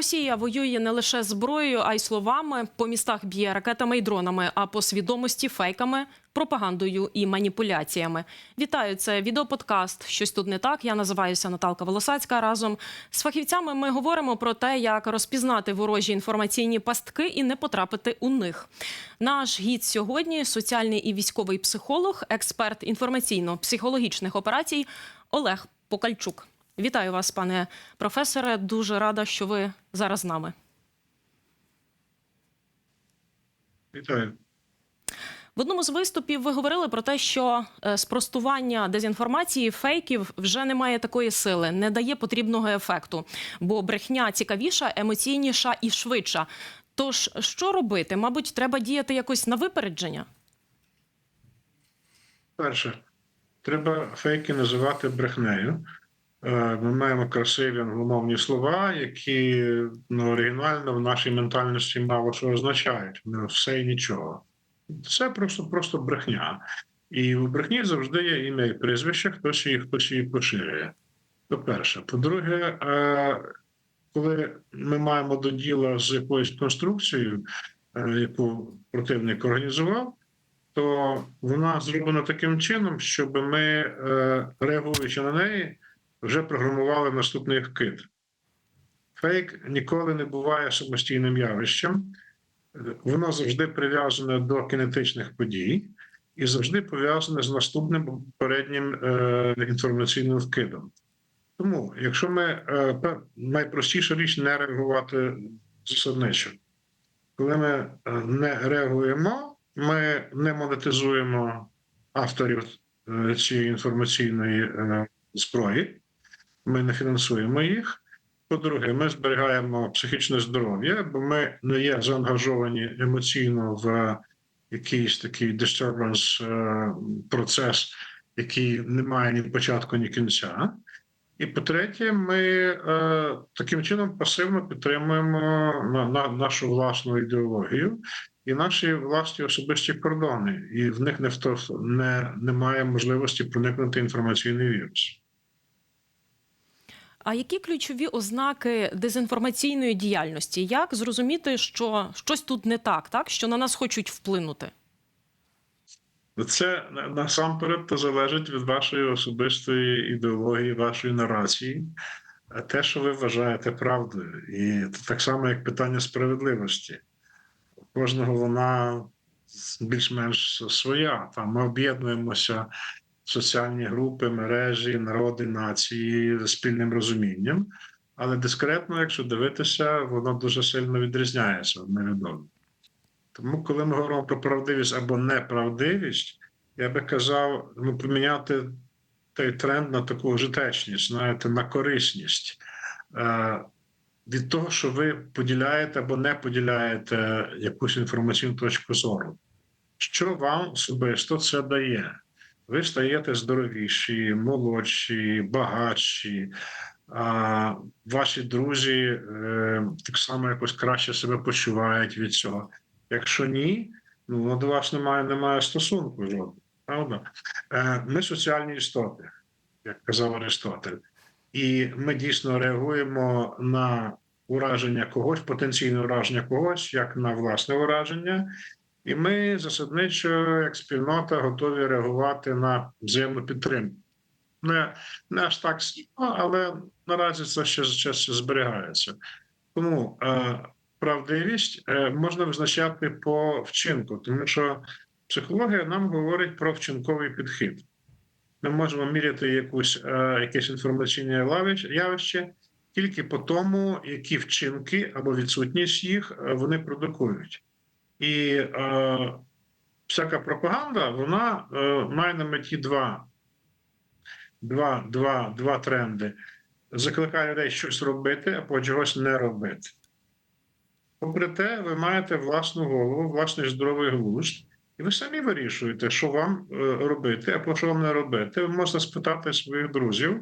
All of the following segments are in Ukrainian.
Росія воює не лише зброєю, а й словами. По містах б'є ракетами і дронами, а по свідомості фейками, пропагандою і маніпуляціями. Вітаю, це відеоподкаст. Щось тут не так. Я називаюся Наталка Волосацька. Разом з фахівцями ми говоримо про те, як розпізнати ворожі інформаційні пастки і не потрапити у них. Наш гід сьогодні соціальний і військовий психолог, експерт інформаційно-психологічних операцій Олег Покальчук. Вітаю вас, пане професоре. Дуже рада, що ви зараз з нами. Вітаю. В одному з виступів ви говорили про те, що е, спростування дезінформації, фейків вже не має такої сили, не дає потрібного ефекту, бо брехня цікавіша, емоційніша і швидша. Тож, що робити? Мабуть, треба діяти якось на випередження. Перше, треба фейки називати брехнею. Е, Ми маємо красиві англомовні слова, які ну, оригінально в нашій ментальності мало що означають. Ну, все і нічого. Це просто, просто брехня. І в брехні завжди є ім'я і прізвище, хтось її, хтось її поширює. По-перше. По-друге, е, коли ми маємо до діла з якоюсь конструкцією, е, яку противник організував, то вона зроблена таким чином, щоб ми, реагуючи на неї, вже програмували наступний вкид. Фейк ніколи не буває самостійним явищем, воно завжди прив'язане до кінетичних подій і завжди пов'язане з наступним попереднім е, інформаційним вкидом. Тому, якщо ми е, найпростіша річ не реагувати засадничо, коли ми е, не реагуємо, ми не монетизуємо авторів цієї інформаційної зброї, ми не фінансуємо їх. По-друге, ми зберігаємо психічне здоров'я, бо ми не є заангажовані емоційно в якийсь такий disturbance е, процес, який не має ні початку, ні кінця. І по-третє, ми е, таким чином пасивно підтримуємо на, на, нашу власну ідеологію і наші власні особисті кордони, і в них не, втор- не, немає можливості проникнути інформаційний вірус. А які ключові ознаки дезінформаційної діяльності? Як зрозуміти, що щось тут не так, так що на нас хочуть вплинути? Це насамперед то залежить від вашої особистої ідеології, вашої нарації, те, що ви вважаєте правдою. І це так само, як питання справедливості. У кожного вона більш-менш своя. Там ми об'єднуємося соціальні групи, мережі, народи, нації спільним розумінням. Але дискретно, якщо дивитися, воно дуже сильно відрізняється одне від. Тому, коли ми говоримо про правдивість або неправдивість, я би казав, ну, поміняти той тренд на таку житечність, знаєте, на корисність. Е, від того, що ви поділяєте або не поділяєте якусь інформаційну точку зору. Що вам особисто це дає? Ви стаєте здоровіші, молодші, багатші, а ваші друзі е, так само якось краще себе почувають від цього. Якщо ні, ну до вас немає, немає стосунку жодного. Правда? Е, Ми соціальні істоти, як казав Аристотель, і ми дійсно реагуємо на ураження когось, потенційне ураження когось, як на власне ураження. І ми засадничо, як спільнота, готові реагувати на взаємну підтримку. Не, не аж так сильно, але наразі це ще, ще, ще зберігається. Тому е, правдивість е, можна визначати по вчинку, тому що психологія нам говорить про вчинковий підхід. Ми можемо міряти якусь, е, якесь інформаційне явище- тільки по тому, які вчинки або відсутність їх е, вони продукують. І е, всяка пропаганда вона е, має на меті два, два, два, два тренди: закликає людей щось робити, або чогось не робити. Попри те, ви маєте власну голову, власний здоровий глузд, і ви самі вирішуєте, що вам е, робити, або що вам не робити. Ви можете спитати своїх друзів,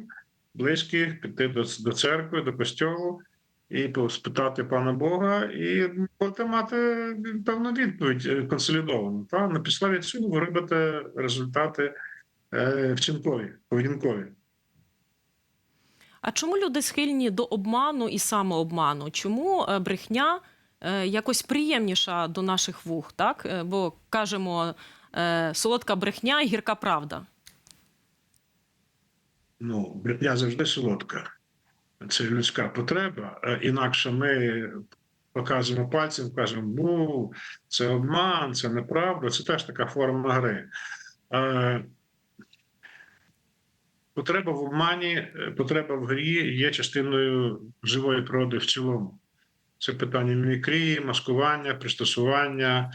близьких, піти до, до церкви, до костьолу і спитати пана Бога, і будете мати певну відповідь е, консолідовану. Та? На підставі цього ви робите результати е, вчинкові, поведінкові. А чому люди схильні до обману і самообману? Чому е, брехня якось приємніша до наших вух? Так? Бо кажемо солодка брехня і гірка правда. Ну, брехня завжди солодка. Це людська потреба. Е, Інакше ми показуємо пальцем, кажемо, ну, це обман, це неправда, це теж така форма гри. Е, Потреба в обмані, е, потреба в грі є частиною живої природи в цілому. Це питання мімікрії, маскування, пристосування,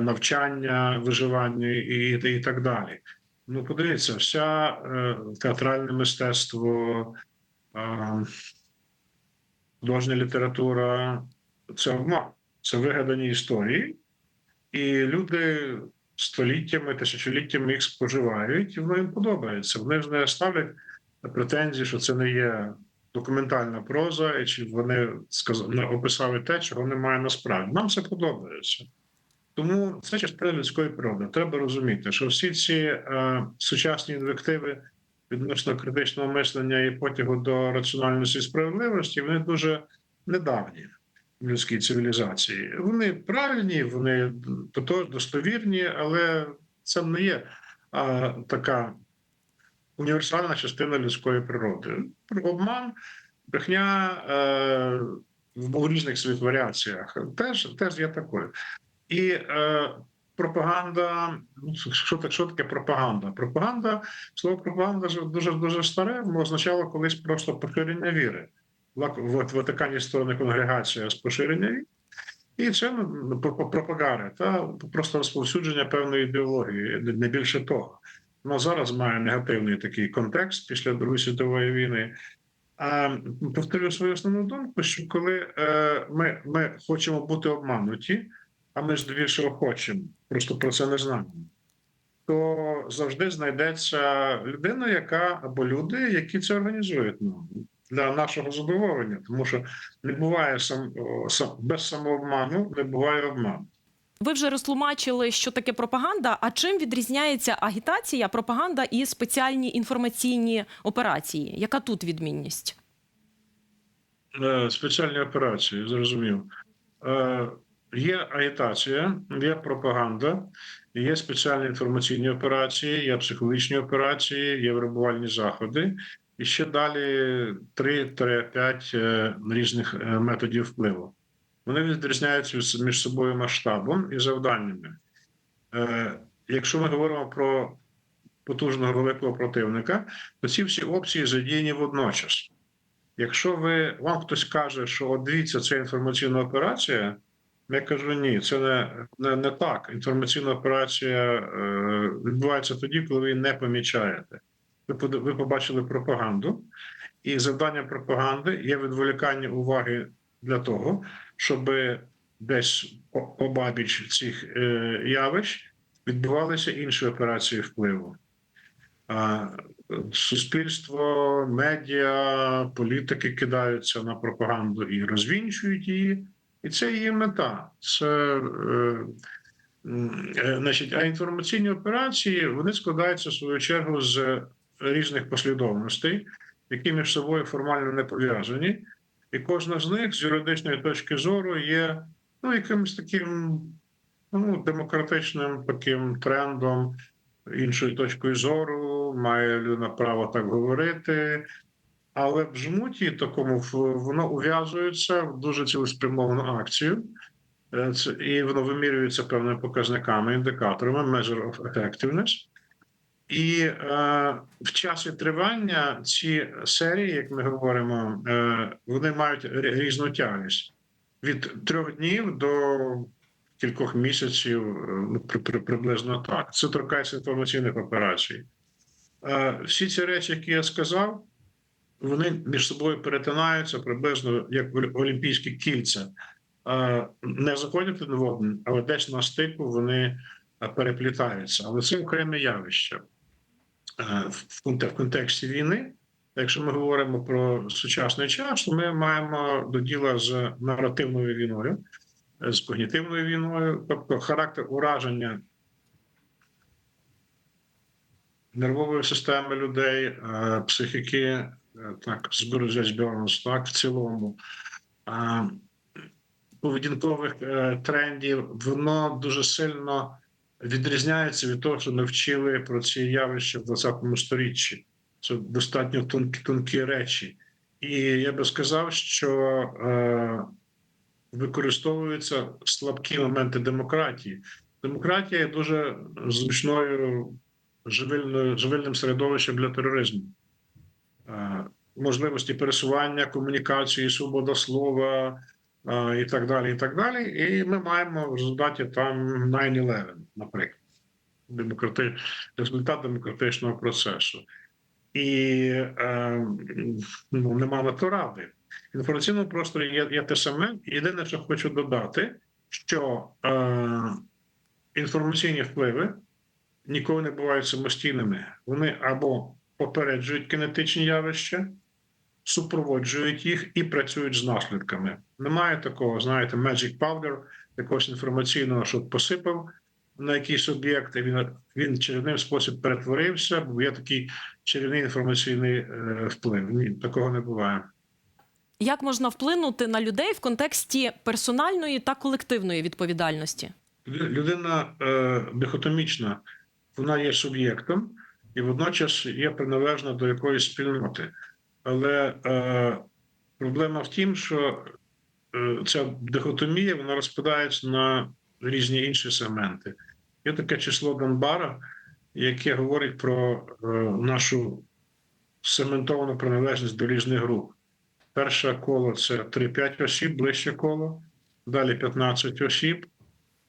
навчання, виживання і, і так далі. Ну, подивіться, вся театральне мистецтво, художня література це обман, це вигадані історії, і люди століттями, тисячоліттями їх споживають, і воно їм подобається. Вони ж не ставлять претензії, що це не є документальна проза, і чи вони сказали, описали те, чого немає насправді. Нам це подобається. Тому це частина людської природи. Треба розуміти, що всі ці е, сучасні інвективи відносно критичного мислення і потягу до раціональності і справедливості, вони дуже недавні в людській цивілізації. Вони правильні, вони достовірні, але це не є е, така універсальна частина людської природи. Обман, брехня е, в різних своїх варіаціях теж, теж є такою. І е, пропаганда, ну, що, так- що таке пропаганда? Пропаганда, слово пропаганда дуже дуже старе, означало колись просто поширення віри. В Ватикані створена конгрегація з поширення віри, і це ну, про- про- пропаганда, та просто розповсюдження певної ідеології, не не більше того. Воно зараз має негативний такий контекст після Другої світової війни. А повторюю свою основну думку, що коли е, ми, ми хочемо бути обмануті, а ми ж більшого хочемо, просто про це не знаємо. То завжди знайдеться людина, яка або люди, які це організують ну, для нашого задоволення, тому що не буває сам, сам без самообману, не буває обману. Ви вже розтлумачили, що таке пропаганда. А чим відрізняється агітація, пропаганда і спеціальні інформаційні операції? Яка тут відмінність? Е, Спеціальні операції, зрозумів. Є агітація, є пропаганда, є спеціальні інформаційні операції, є психологічні операції, є вербувальні заходи, і ще далі 3-5 е, різних е, методів впливу. Вони відрізняються між собою масштабом і завданнями. Е, Якщо ми говоримо про потужного великого противника, то ці всі опції задіяні водночас. Якщо ви вам хтось каже, що от дивіться, це інформаційна операція, я кажу ні, це не, не, не так. Інформаційна операція е, відбувається тоді, коли ви не помічаєте. Ви ви побачили пропаганду, і завдання пропаганди є відволікання уваги для того, щоб десь обабіч цих е, явищ відбувалися інші операції впливу. А, Суспільство, медіа, політики кидаються на пропаганду і розвінчують її, і це її мета. Це е, е, значить, а інформаційні операції вони складаються в свою чергу з різних послідовностей, які між собою формально не пов'язані, і кожна з них з юридичної точки зору є ну, якимось таким ну, демократичним таким трендом, іншою точкою зору, має людина право так говорити. Але в жмуті такому воно ув'язується в дуже цілеспрямовану акцію, Е, і воно вимірюється певними показниками, індикаторами, measure of effectiveness. І е, в часі тривання ці серії, як ми говоримо, е, вони мають рі- різну тягність від трьох днів до кількох місяців, е, ну, при- при- приблизно так. Це торкається інформаційних операцій. Е, Всі ці речі, які я сказав, вони між собою перетинаються приблизно як олімпійські кільця. Не заходять один в один, але десь на стику вони переплітаються. Але це окреме явище в контексті війни. Якщо ми говоримо про сучасний час, то ми маємо до діла з наративною війною, з когнітивною війною, тобто характер ураження нервової системи людей, психіки, так, збережець баланс, так, в цілому. Поведінкових е, трендів, воно дуже сильно відрізняється від того, що ми вчили про ці явища в 20 сторіччі. Це достатньо тонкі, тонкі речі. І я би сказав, що е, використовуються слабкі моменти демократії. Демократія є дуже зручною живильною, живильним середовищем для тероризму. Е, можливості пересування, комунікації, свобода слова е, і так далі. І так далі. І ми маємо в результаті там 9-11, наприклад, демократи... результат демократичного процесу. І е, ну, нема на то ради. В інформаційному просторі є, є те саме. Єдине, що хочу додати, що е, інформаційні впливи ніколи не бувають самостійними. Вони або попереджують кінетичні явища, супроводжують їх і працюють з наслідками. Немає такого, знаєте, magic powder, якогось інформаційного, що посипав на якийсь об'єкт, і він, він чарівним спосіб перетворився, бо є такий чарівний інформаційний е, вплив. Ні, такого не буває. Як можна вплинути на людей в контексті персональної та колективної відповідальності? Людина е, дихотомічна, вона є суб'єктом і водночас є приналежна до якоїсь спільноти. Але е, проблема в тім, що е, ця дихотомія вона розпадається на різні інші сегменти. Є таке число Донбара, яке говорить про е, нашу сегментовану приналежність до різних груп. Перше коло це 3-5 осіб, ближче коло, далі 15 осіб,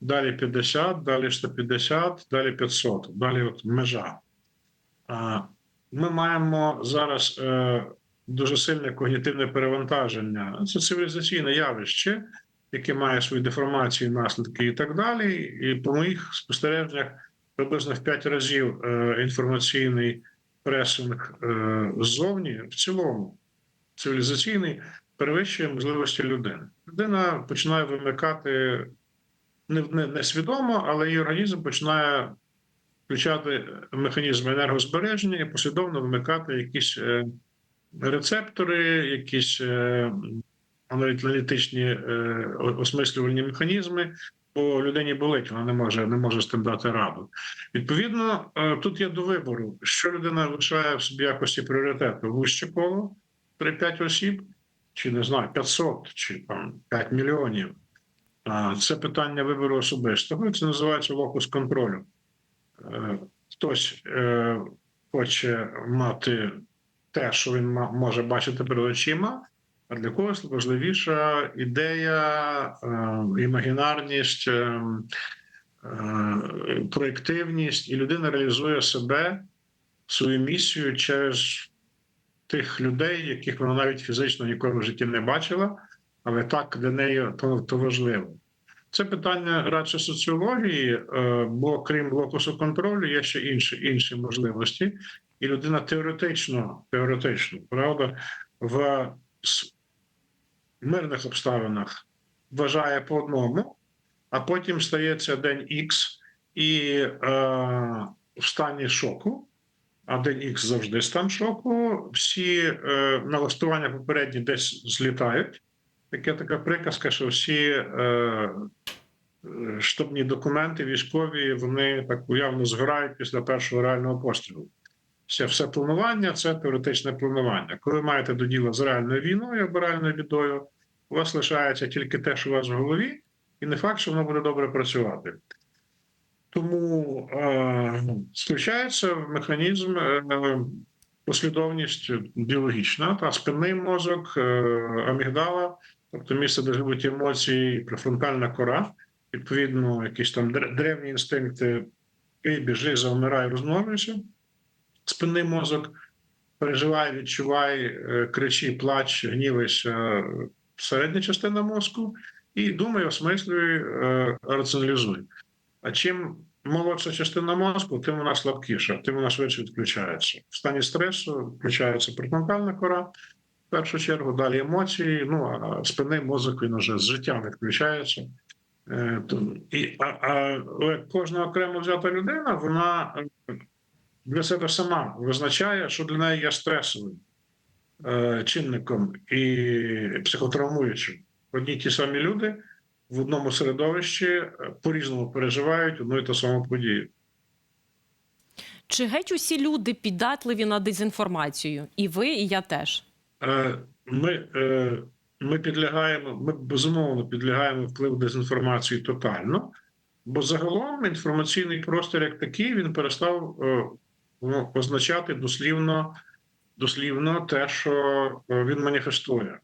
далі 50, далі 150, далі 500, далі от межа. Ми маємо зараз е, дуже сильне когнітивне перевантаження. Це цивілізаційне явище, яке має свої деформації, наслідки і так далі. І по моїх спостереженнях приблизно в 5 разів е, інформаційний пресинг е, ззовні в цілому цивілізаційний перевищує можливості людини. Людина починає вимикати не, не, не свідомо, але її організм починає включати механізми енергозбереження і послідовно вимикати якісь е, рецептори, якісь е, аналітичні е, осмислювальні механізми. Бо людині болить, вона не може не може з тим дати раду. Відповідно, тут є до вибору, що людина лишає в собі якості пріоритету вище коло 3-5 осіб, чи не знаю, 500, чи там 5 мільйонів. Це питання вибору особистого. Це називається локус контролю. Е, Хтось е, хоче мати те, що він може бачити перед очима, а для когось важливіша ідея, е, імагінарність, проєктивність, і людина реалізує себе, свою місію через тих людей, яких вона навіть фізично ніколи в житті не бачила, але так для неї то, то важливо. Це питання радше соціології, е, бо крім локусу контролю, є ще інші інші можливості, і людина теоретично, теоретично, правда, в мирних обставинах вважає по одному, а потім стається день Х і е, в стані шоку. А день Х завжди стан шоку. Всі е, налаштування попередні десь злітають. Таке така приказка, що всі е, е, штабні документи військові вони так уявно згорають після першого реального пострілу. Все, все планування це теоретичне планування. Коли маєте до діла з реальною війною або реальною бідою, у вас лишається тільки те, що у вас в голові, і не факт, що воно буде добре працювати. Тому е, включається механізм е, послідовність біологічна, та спинний мозок, е, амігдала, тобто місце, де живуть емоції, префронтальна кора, відповідно, якісь там древні інстинкти «Пий, біжи, завмирай, розмножуйся. Спинний мозок переживає, відчуває, е, кричи, плач, гнівайся, середня частина мозку, і думає, осмислює, е, раціоналізує. А чим молодша частина мозку, тим вона слабкіша, тим вона швидше відключається. В стані стресу включається префронтальна кора, першу чергу, далі емоції. Ну а спинний мозок він уже з життя відключається. Е, то- І, а, а кожна окремо взята людина, вона е, для себе сама визначає, що для неї є стресовим. е, чинником і психотравмуючим. Одні ті самі люди в одному середовищі е, по-різному переживають одну і ту саму подію. Чи геть усі люди піддатливі на дезінформацію? І ви, і я теж. Е, Ми, е, ми підлягаємо, ми безумовно підлягаємо впливу дезінформації тотально, бо загалом інформаційний простір як такий він перестав е, ну, означати дослівно, дослівно те, що він маніфестує.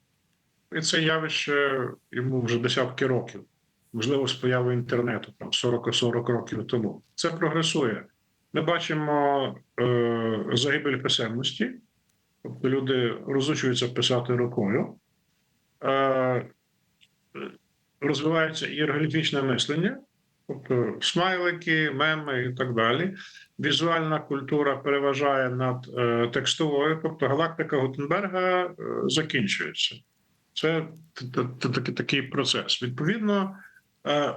І це явище йому вже десятки років, можливо, з появою інтернету, там 40-40 років тому. Це прогресує. Ми бачимо е, загибель писемності. Тобто люди розучуються писати рукою, Е, розвивається ієрогліфічне мислення, тобто смайлики, меми і так далі. Візуальна культура переважає над е, текстовою, тобто галактика Гутенберга е, закінчується. Це такий- процес. Відповідно,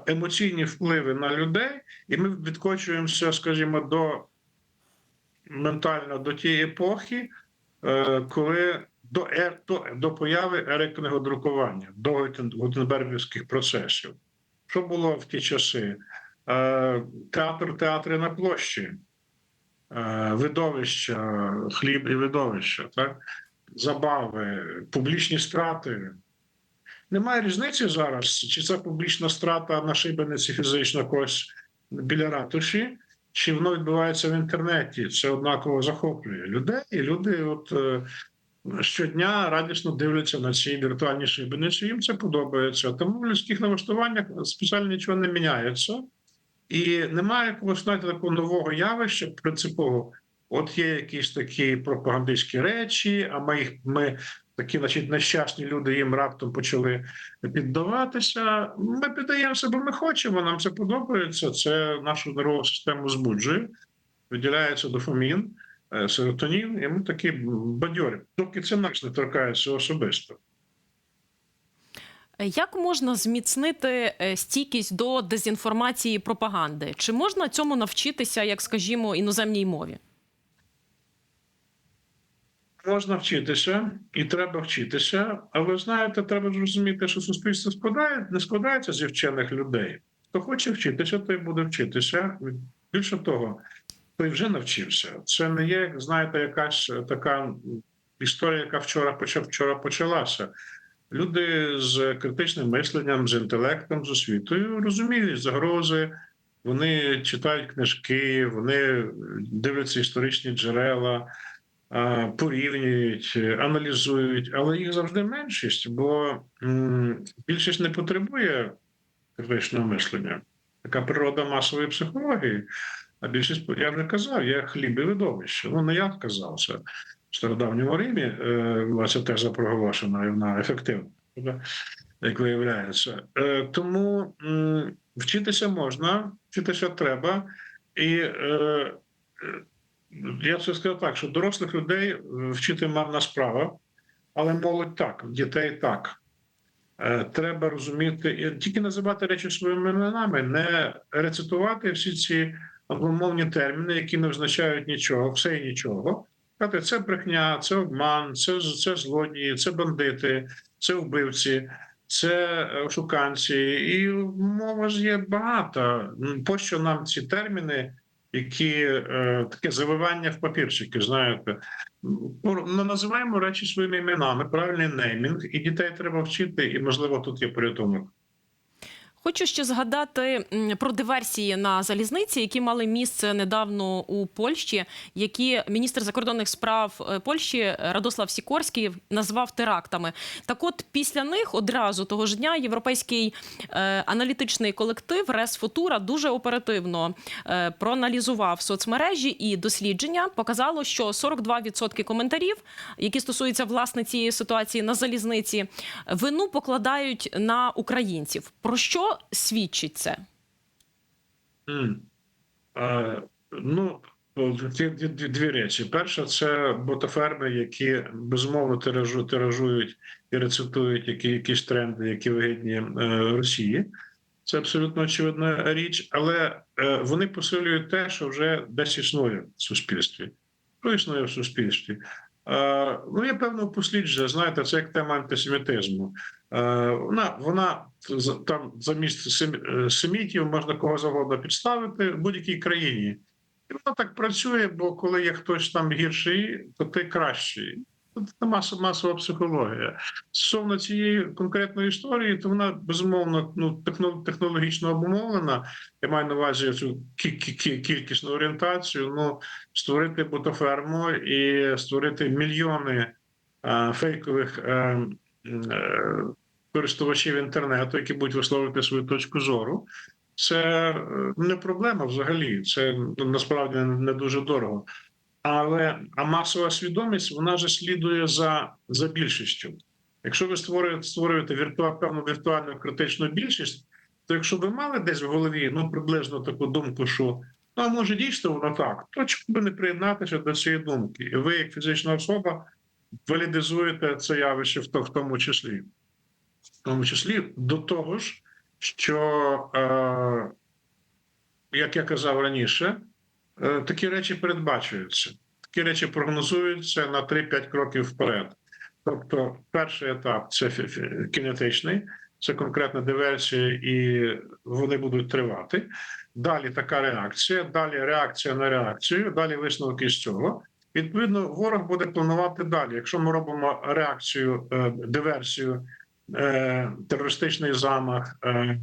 емоційні впливи на людей, і ми відкочуємося, скажімо, до ментально до тієї епохи, коли до, до, до появи ери книгодрукування, до Гутен- гутенбергівських процесів. Що було в ті часи? Е, Театр, театри на площі, е, видовища, хліб і видовища, так? забави, публічні страти. Немає різниці зараз, чи це публічна страта на шибениці фізично когось біля ратуші, чи воно відбувається в інтернеті. Це однаково захоплює людей, і люди от е, щодня радісно дивляться на ці віртуальні шибениці. Їм це подобається. Тому в людських налаштуваннях спеціально нічого не міняється. І немає якогось знаєте, такого нового явища принципово. От є якісь такі пропагандистські речі, а ми їх ми такі, значить, нещасні люди їм раптом почали піддаватися. Ми піддаємося, бо ми хочемо. Нам це подобається. Це нашу нервову систему збуджує, виділяється дофамін, е, серотонін, і ми такі бадьорі. Доки це нас не торкається особисто. Як можна зміцнити е, стійкість до дезінформації і пропаганди? Чи можна цьому навчитися, як скажімо, іноземній мові? Можна вчитися і треба вчитися, але знаєте, треба ж розуміти, що суспільство складає, не складається зі вчених людей. Хто хоче вчитися, той буде вчитися. Більше того, той вже навчився. Це не є, знаєте, якась така історія, яка вчора почав вчора почалася. Люди з критичним мисленням, з інтелектом, з освітою розуміють загрози. Вони читають книжки, вони дивляться історичні джерела порівнюють, аналізують, але їх завжди меншість, бо більшість не потребує критичного мислення. Така природа масової психології. А більшість, я вже казав, є хліб і видовище. Ну, не я казав це в стародавньому Римі. е, Була ця теза проголошена, і вона ефективна, як виявляється. Е, Тому вчитися можна, вчитися треба. І е, е, я це сказав так, що дорослих людей е, вчити марна справа, але молодь так, дітей так. Е, Треба розуміти, тільки називати речі своїми іменами, не рецитувати всі ці англомовні терміни, які не означають нічого, все і нічого. Сказати, це брехня, це обман, це, це злодії, це бандити, це вбивці, це е, шуканці. І мова ж є багата. Пощо нам ці терміни, які е, таке завивання в папірчики, знаєте. Ну, називаємо речі своїми іменами, правильний неймінг, і дітей треба вчити, і можливо тут є порятунок. Хочу ще згадати про диверсії на залізниці, які мали місце недавно у Польщі, які міністр закордонних справ е, Польщі Радослав Сікорський назвав терактами. Так, от після них одразу того ж дня європейський е, аналітичний колектив Рес Футура дуже оперативно е, проаналізував соцмережі і дослідження показало, що 42% коментарів, які стосуються власне цієї ситуації на залізниці, вину покладають на українців. Про що свідчить це? М. Е, Ну, дві, речі. Перша це ботаферми, які безумовно тиражу, тиражують і рецитують які, якісь тренди, які вигідні е, Росії. Це абсолютно очевидна річ, але е, вони посилюють те, що вже десь існує в суспільстві. Що існує в суспільстві? Е, ну, є певне послідження, знаєте, це як тема антисемітизму. Е, вона, вона там замість е, семітів можна кого завгодно підставити в будь-якій країні. І вона так працює, бо коли є хтось там гірший, то ти кращий. Це мас- масова психологія. Стосовно цієї конкретної історії, то вона безумовно ну, технологічно обумовлена. Я маю на увазі цю кі- кі- кі- кількісну орієнтацію. Ну, створити ботоферму і створити мільйони е, фейкових е, м, е, користувачів інтернету, які будуть висловлювати свою точку зору. Це е, не проблема взагалі. Це ну, насправді не дуже дорого. Але а масова свідомість вона ж слідує за, за більшістю. Якщо ви створюєте, створюєте віртуа, певну віртуальну критичну більшість, то якщо ви мали десь в голові ну приблизно таку думку, що ну а може дійсно воно так, то чому би не приєднатися до цієї думки? І ви, як фізична особа, валідизуєте це явище в то- в тому числі, в тому числі до того ж, що, е, як я казав раніше, такі речі передбачуються, такі речі прогнозуються на 3-5 кроків вперед. Тобто, перший етап це кінетичний, це конкретна диверсія, і вони будуть тривати. Далі така реакція, далі реакція на реакцію, далі висновки з цього. Відповідно, ворог буде планувати далі. Якщо ми робимо реакцію, е, диверсію, е, терористичний замах, е,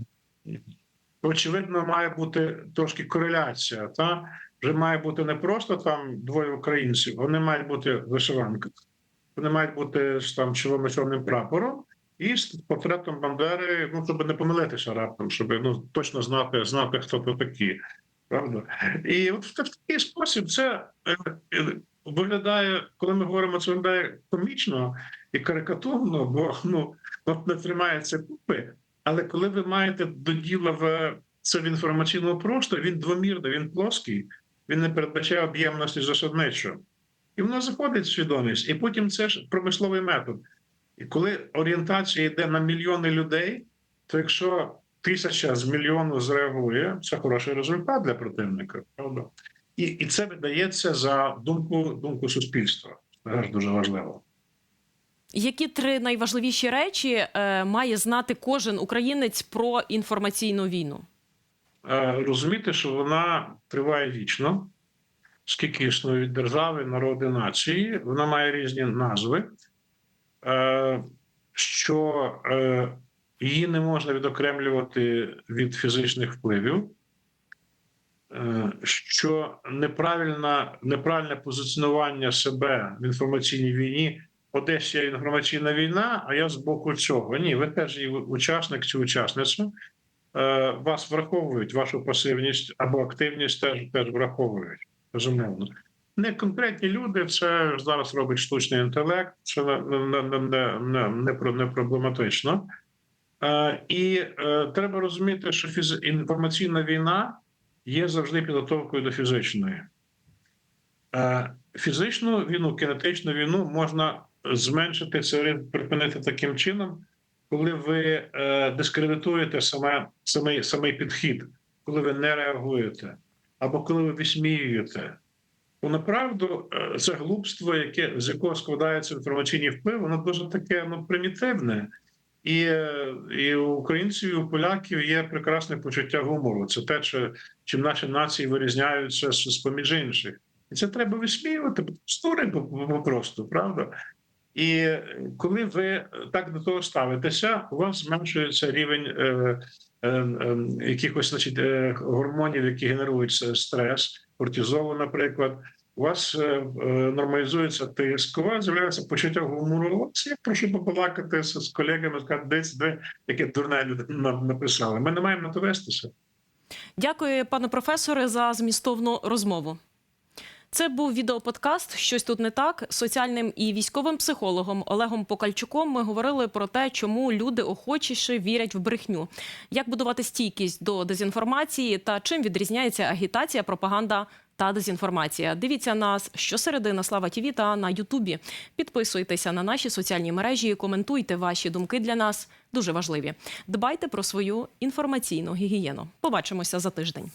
очевидно, має бути трошки кореляція. Та вже має бути не просто там двоє українців, вони мають бути вишиванка, вони мають бути з там червоним чорним прапором і з портретом Бандери, ну щоб не помилитися раптом, щоб ну точно знати, знати, хто то такі. Правда? І от в такий спосіб це е, е, виглядає, коли ми говоримо, це виглядає комічно і карикатурно, бо ну от не тримається купи. Але коли ви маєте до діла в це в інформаційному просторі, він двомірний, він плоский, він не передбачає об'ємності засадничого. І воно заходить в свідомість, і потім це ж промисловий метод. І коли орієнтація йде на мільйони людей, то якщо тисяча з мільйону зреагує, це хороший результат для противника, правда? І, і це видається за думку, думку суспільства. Це теж дуже важливо. Які три найважливіші речі е, має знати кожен українець про інформаційну війну? Е, розуміти, що вона триває вічно, скільки існують держави, народи, нації, вона має різні назви, е, що е, її не можна відокремлювати від фізичних впливів, що неправильне, неправильне позиціонування себе в інформаційній війні. Одесь є інформаційна війна, а я з боку цього. Ні, ви теж є учасник чи учасниця вас враховують, вашу пасивність або активність теж теж враховують. Безумовно. Не конкретні люди, це зараз робить штучний інтелект, це не, не, не, не, проблематично. Е, і е, треба розуміти, що фіз... інформаційна війна є завжди підготовкою до фізичної. Е, фізичну війну, кінетичну війну можна зменшити ризик, припинити таким чином, коли ви е, дискредитуєте саме, самий, самий підхід, коли ви не реагуєте, або коли ви висміюєте. То направду е, це глупство, яке з якого складається інформаційний вплив, воно дуже таке ну, примітивне. І, е, і у українців, і у поляків є прекрасне почуття гумору. Це те, що, чим наші нації вирізняються з поміж інших. І це треба висміювати, стори просто, правда? І е, коли ви так до того ставитеся, у вас зменшується рівень е, е, е, якихось значить, е, гормонів, які генерують стрес, кортизолу, наприклад. У вас е, е, нормалізується тиск, у вас з'являється почуття гумору. Вас я прошу побалакати з, з колегами, сказати, десь де яке дурне люди нам написали. Ми не маємо на то вестися. Дякую, пане професоре, за змістовну розмову. Це був відеоподкаст Щось тут не так. Соціальним і військовим психологом Олегом Покальчуком ми говорили про те, чому люди охочіше вірять в брехню, як будувати стійкість до дезінформації та чим відрізняється агітація, пропаганда та дезінформація. Дивіться нас щосереди на Слава ТІВІ та на Ютубі. Підписуйтеся на наші соціальні мережі, коментуйте ваші думки для нас дуже важливі. Дбайте про свою інформаційну гігієну. Побачимося за тиждень.